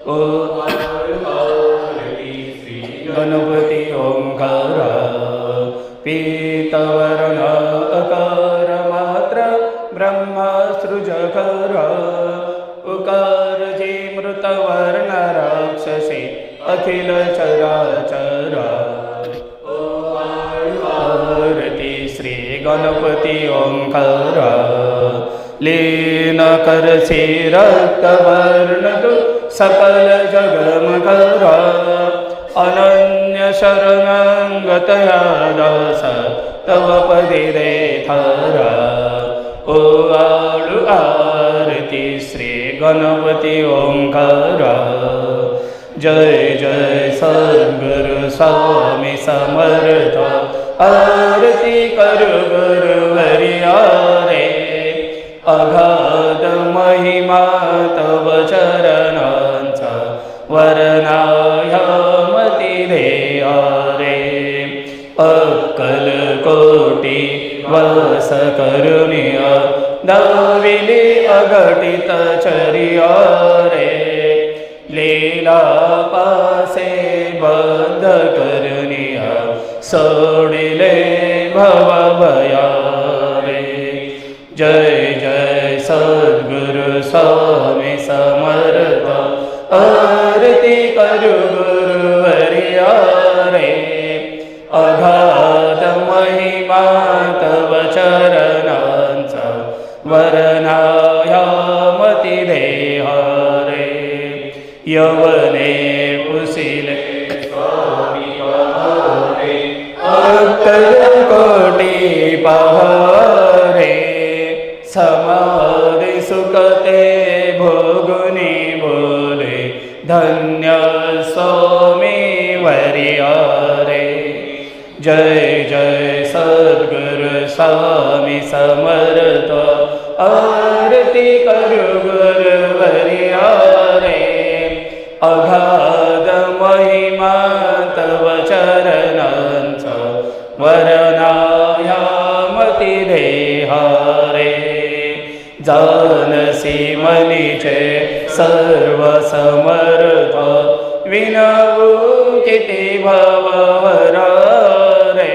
ओ गणपती ओंकार पीतवर्ण अकार मात्र ब्रह्मसृजकर उकार जे मृतवर्ण राक्षसी अखिल चराचर। आरती श्री गणपती ओंकार लीन करसी रक्तवर्ण सकल जगमकर अनन्य शरणंगतया दास तव आळू आरती श्री गणपती ओंकार। जय जय सद्गुरु स्वामी समर्थ। आरती करू गुरुवरिया रे अगाध महिमा तव चरणांचा वर्णाय मदि रे कोटि वसकरुणीय दविले अघटितचर्य रे। लीलापासे पसे सोडिले भवभया रे जय जय सद्गुरु आरती रे जय जय सद्गुरु स्वामी समर्थ। आरती करू गुरुवरिया रे अगाध महिमा तव चरणांचा वरनायामती देहारे। जानसी मनीचे सर्व समर्थ विनवू किती भवरा रे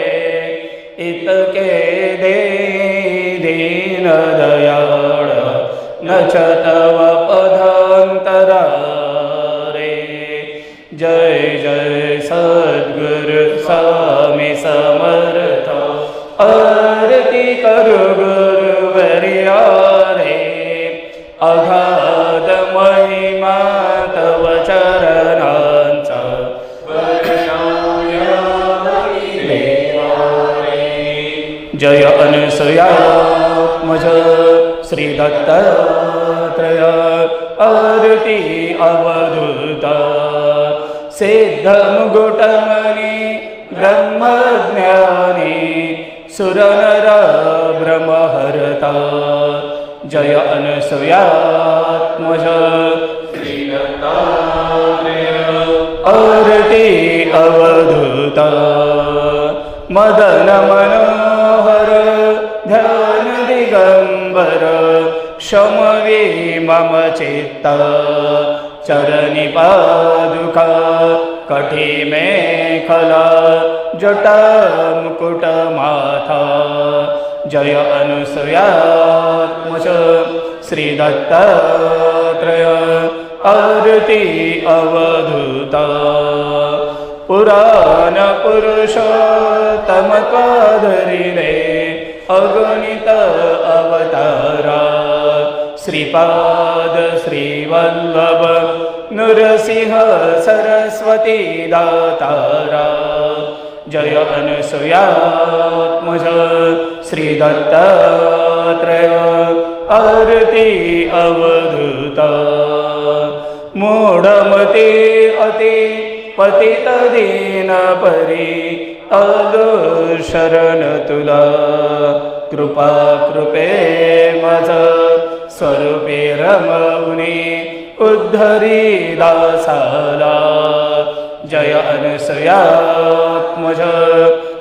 इतके दे दीन दयाळ न च तव पदांतरा जय अनसुयात्मज श्री दत्तात्रय आरती अवधूता। सिद्ध मुकुटमणि ब्रह्मज्ञानी सुरनर ब्रह्महरता। जय अनसुयात्मज श्री दत्तात्रय आरती अवधूत। मदन मनोहर ध्यान दिगंबर क्षमवी मम चित्त चरणी पादुका कठी मेखला जटा मुकुट माथा जय अनुसयात्मज श्री दत्तात्रय आरती अवधूता पुराण पुरुष तमत्वाधरिले अगणित अवतारा। श्रीपाद श्रीवल्लभ नृसिंह सरस्वती दातारा। जय अनुसुयात्मज श्री दत्तात्रय आरती अवधूता। मूढमते अति पतित दीन परी आलो शरण तुला कृपा कृपे मज स्वरूपे रमवणे उद्धरी दासाला। जय अनसयात्मज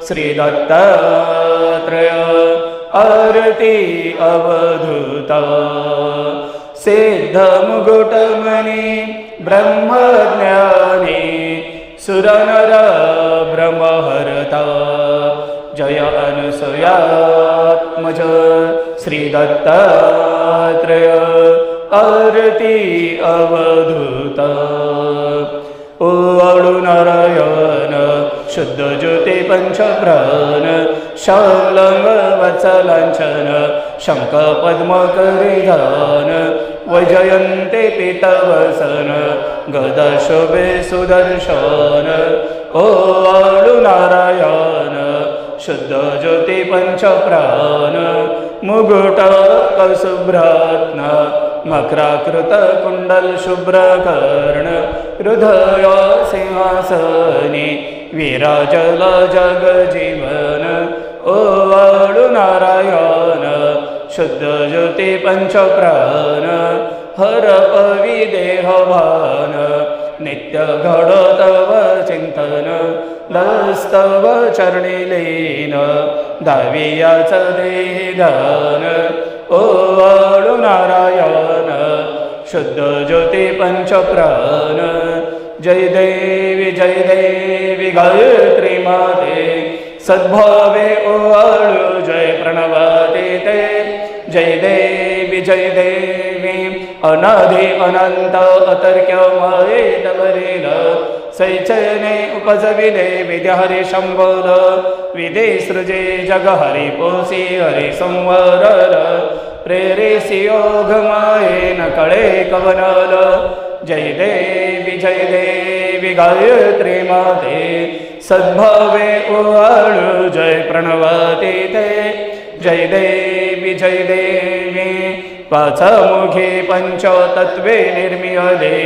श्री दत्तात्रय। आरती अवधूता। सिद्ध मुकुटमणि ब्रह्मज्ञानी सुरनर ब्रह्महरता। जय श्री श्रीदत्तात्रय आरती अवधूत। ओवाळू नारायण शुद्ध ज्योती पंचप्राण शालंग वत्सलांचन शंख पद्म करिधान वैजयन्ते पितवसन गदा शोभे सुदर्शन। ओ नारायण। शुद्ध पञ्चप्राण पञ्चप्राण मुगुटकशुभ्रात्मकराकृतकुण्डलशुभ्रकर्ण हृदय सिंहासने विराजल जगजीवन ओ वाडुनारायण शुद्ध ज्योतिपञ्चप्राण हर पविदेहवान् नित्य घड तव चिंतन दस्तव चरणी लीन देहन ओ ओवाळू नारायण शुद्ध ज्योती पंचप्राण. जय देवी जय देवी गायत्री माते. सद्भावे वाळू जय प्रणवाते ते जय देवी विजय देवी अनादि अनंत अतर्क्य मायेत वरील सैचने उपजविले विद्यहरि शंभोद विदे सृजे जग हरि पोसी हरि संवरल। प्रेरेसी योग मायेन कळे कवनल। जय देवी जय देवी गायत्री माते। सद्भावे ओवाळू जय प्रणवती ते जय देवी जय देवी पाचमुखे पंचतत्वे निर्मियले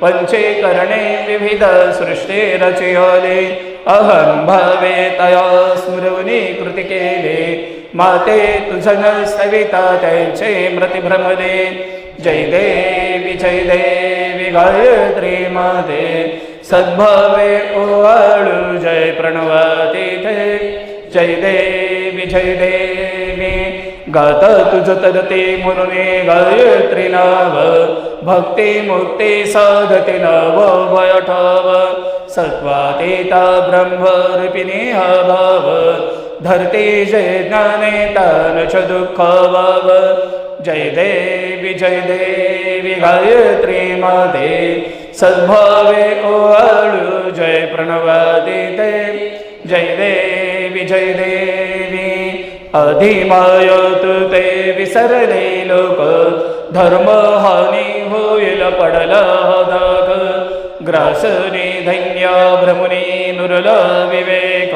पंचीकरणे विविध सृष्टी रचयले अहं भावे तया स्मृवनी कृती केले माते तुझन सविता त्यांचे मृतिभ्रमले जय देवी जय देवी गायत्री माते सद्भावे ओवाळू जय प्रणवती तिथे जय देवी जय देवी गात तुझ तरते मुरुने गायत्री नाव भक्ती मुक्ती साधते नव वयठाव सत्वातेता ब्रह्मरूपिणी हा धरती धरते जय ज्ञाने तान च दुःख भाव जय देवी जय देवी गायत्री मादे सद्भावे ओवाळू जय प्रणवादि जय देवी जय देवी अधिमायत ते विसरले लोक. धर्म हानी होईल पडला दाग. ग्रासने धन्या भ्रमुनी नुरला विवेक.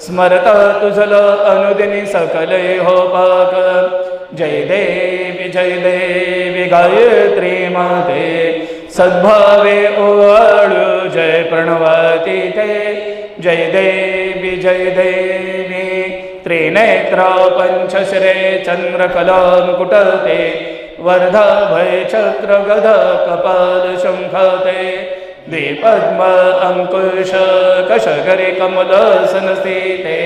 स्मरता तुझला अनुदिनी सकले हो पाक. जय देवी जय देवी गायत्री माते. सद्भावे ओवाळू जय प्रणवती ते. जय देवी जय देवी. त्रिनेत्र पंचश्रे चंद्रकलामुकुटते वर्धा भय चक्र गद कपाल शंखते द्विपद्म अंकुश कशगरे कमलसनस्थिते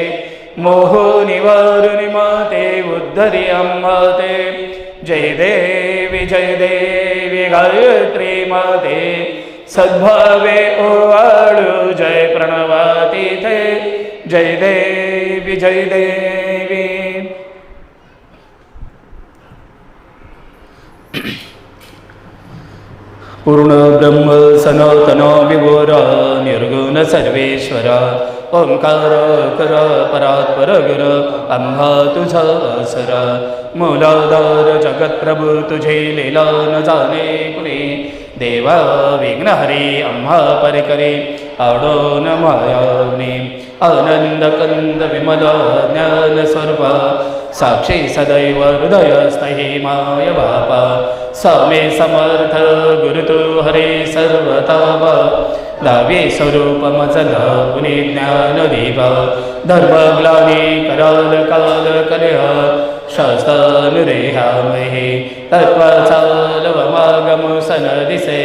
मोहोनि वारुनि माते उद्धरि अम्माते जय देवी जय देवी गायत्री माते सद्भावे ओवाळू जय प्रणवाती ते जय देवी विजय देवी. पूर्ण ब्रह्म सनातन विभोर निर्गुण सर्वेश्वर. ओंकार कर परात्पर गुर अंभा तुझा सर मूलाधार जगत्प्रभू तुझे लीला न जाणे कुणी देवा विघ्नहरी आम्हा परिकरी आवडो न आनंद कंद विमल ज्ञान स्वरूप साक्षी सदैव हृदयस्थहि माय बापा। स्वामी समर्थ गुरुतो हरे सर्वताप। दावे स्वरूप मजल पुणे ज्ञान देव धर्मग्लानी कराल काल कलह शस्तनुरेहामहे तत्त्वाचालवमागम सन दिसे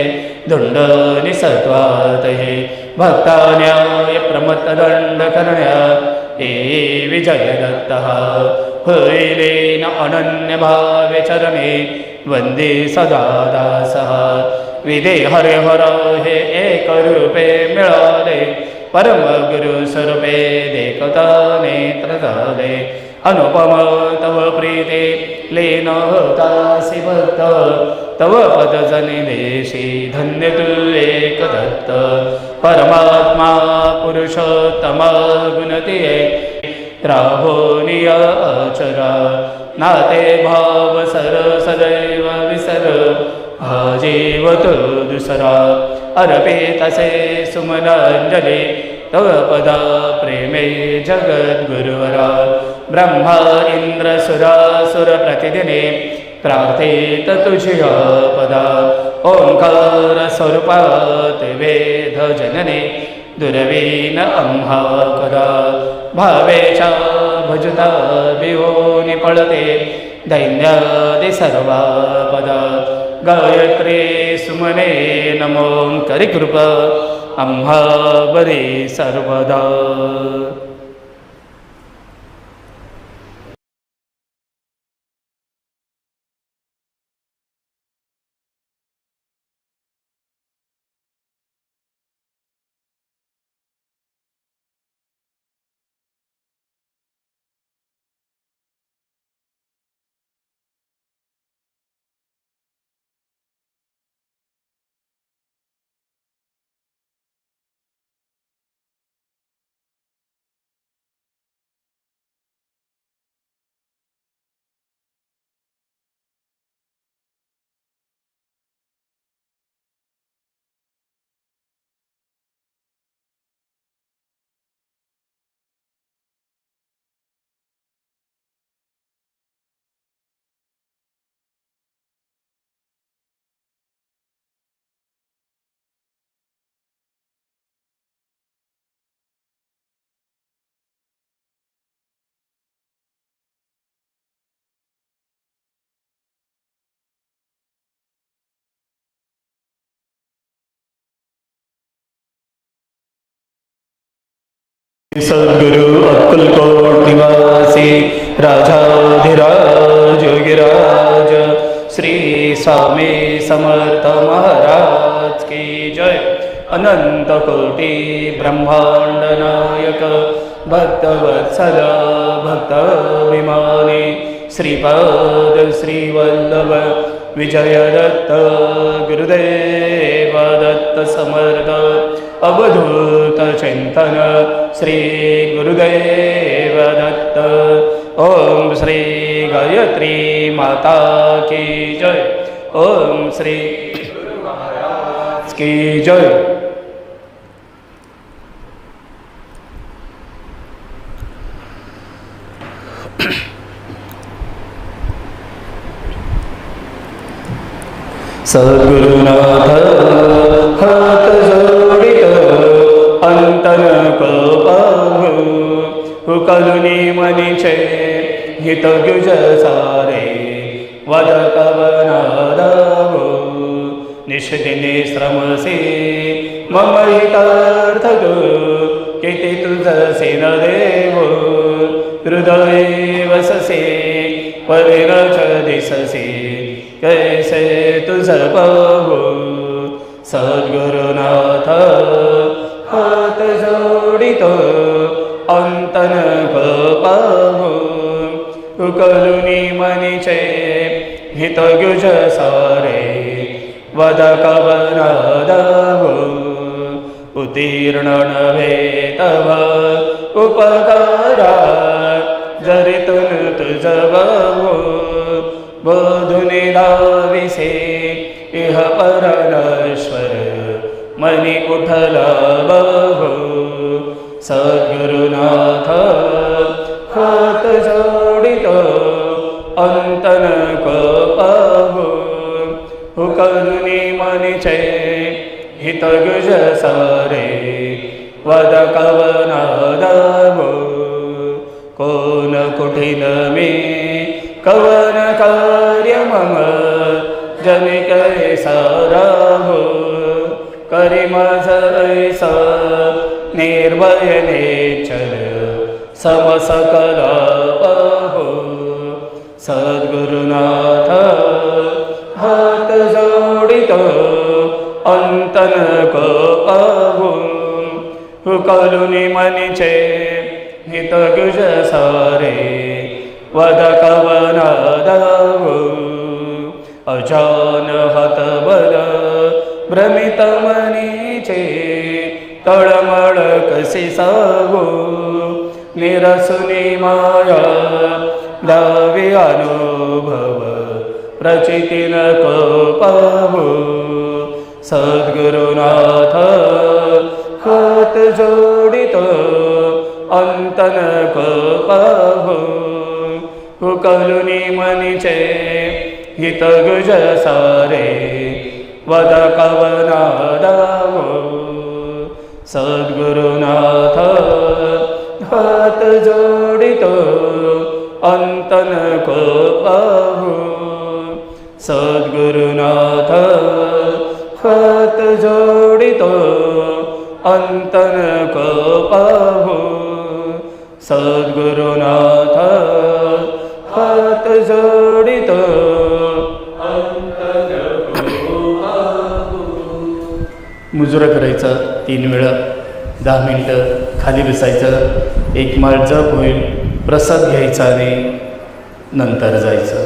धुंड निसत्वात हे भक्तान्याय प्रमत्तदण्डकरण्या हे विजयदत्तः। दत्तः अनन्यभावे चरणे वन्दे सदा दासः विदे हरे हर हे एकरूपे मिळाले। परम गुरु स्वरूपे देखता नेत्रदाले अनुपम तव प्रीते लेन होतासी भक्त तव पद धन्य एक दत्त परमात्मा पुरुषोत्तम गुणती राहोनिय अचरा। नाते भाव सर सदैव विसर। हा जीव दुसरा। अर्पे तसे सुमनांजली तव पदा प्रेमे जगद्गुरुवरा। ब्रह्मा इंद्र सुरा सुर प्रतिदिने प्रार्थित तुझिया पदा ओंकार स्वरूपात वेद जनने दुर्वीन आम्हा कदा भावेच्या भजता विहोनी पळते दैन्यादि सर्वा पदा गायत्री सुमने नमो करी आम्हा बरे सर्वदा. सद्गुरु अक्कलकोट निवासी राजाधिराज योगीराज श्री स्वामी समर्थ महाराज की जय। अनंत कोटी ब्रह्मांड नायक भक्तवत्सल भक्ताभिमानी श्रीपाद श्रीवल्लभ विजय दत्त गुरुदेव दत्त समर्थ अवधूत चिंतन श्री गुरुदेव दत्त ओम श्री गायत्री माता की जय। ओम श्री महाराज की जय। सद्गुरुनाथ हुकलुनी मनीचे हित गुज सारे वद कवनादावो निष्दिने श्रमसे मम हितार्थ किती तुझसे न देव हृदये वससे परिरच दिससे कैसे तुझ पाहू सद्गुरुनाथ हात अंतन पाहू उकलुनी मनीचे हित गुज सारे वद कवनादावो उतीर्ण नव्हे तव उपकारा जरितून तुझ बाहू बोधुनी दाविसे इह परनश्वर मनी कुठला बहु सद्गुरुनाथ हात जोडितो अंतन पाहू हुकरुनी मनिचे हित गुज सारे वद कवनादावो कोण कुठीन मी कवन कार्य मम जनिकै साराहो। करी माझ ऐसा निर्वयने चल समसकलु सद्गुरुनाथ हात अन्तन कहु हु कलु निजसारे वद कव अचन हतबल भ्रमित मणि तळमळ कसे सागो निरसुनी माया दावी अनुभव प्रचितीन पाहू सद्गुरुनाथ हात जोडित अंतन पाहू हुकलुनी मनीचे हित गुज सारे वद कवना दावो सद्गुरुनाथ हात जोडित अंतन पाहू सद्गुरुनाथ हात जोडित अंतन पाहू सद्गुरुनाथ हात जोडित मुजरा करायचा. तीन वेळा दहा मिनटं खाली बसायचं. एक माळ जप होईल प्रसाद घ्यायचा आणि नंतर जायचं.